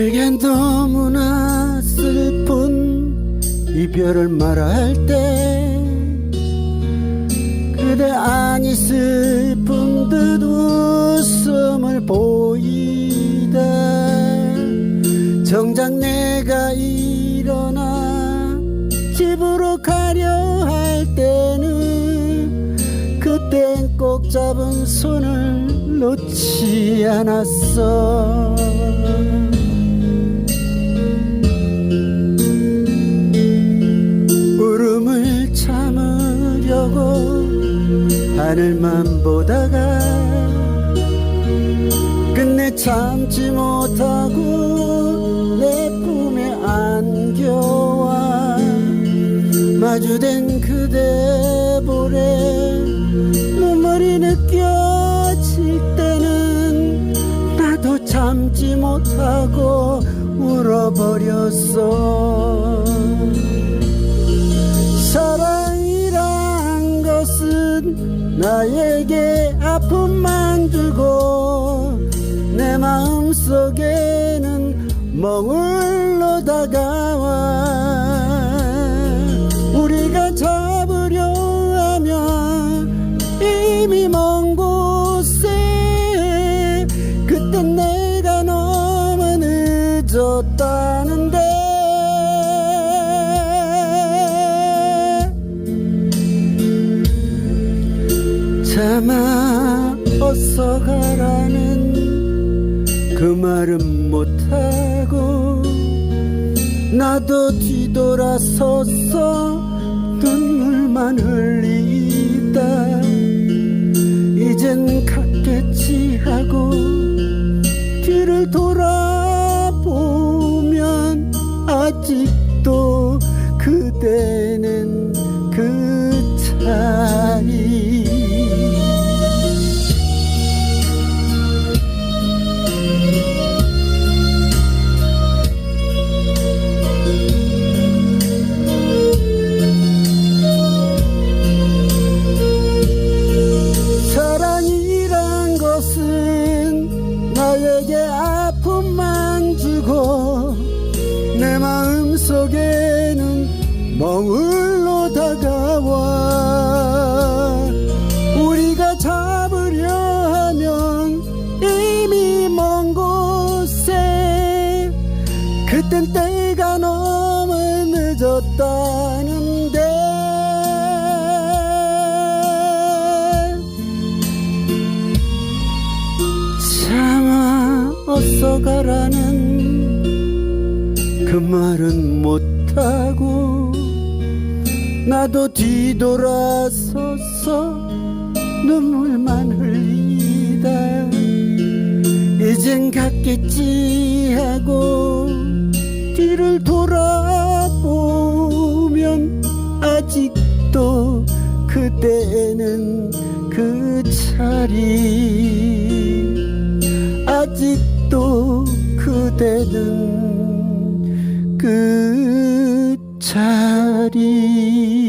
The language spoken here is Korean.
내겐 너무나 슬픈 이별을 말할 때 그대 아니 슬픈 듯 웃음을 보이다. 정작 내가 일어나 집으로 가려 할 때는 그땐 꼭 잡은 손을 놓지 않았어. 하늘만 보다가 끝내 참지 못하고 내 품에 안겨와 마주된 그대 볼에 눈물이 느껴질 때는 나도 참지 못하고 울어버렸어 나에게 아픔만 주고 내 마음 속에는 멍울로 다가와 우리가 잡 차마 어서 가라는 그 말은 못하고 나도 뒤돌아서서 눈물만 흘리다. 이젠 갔겠지 하고 뒤를 돌아 멍울로 다가와. 우리가 잡으려 하면 이미 먼 곳에 그땐 때가 너무 늦었다는데. 차마 어서 가라는 그 말은 못하고 나도 뒤돌아서서 눈물만 흘리다. 이젠 갔겠지 하고 뒤를 돌아보면 아직도 그대는 그 자리. 아직도 그대는 그 자리 D.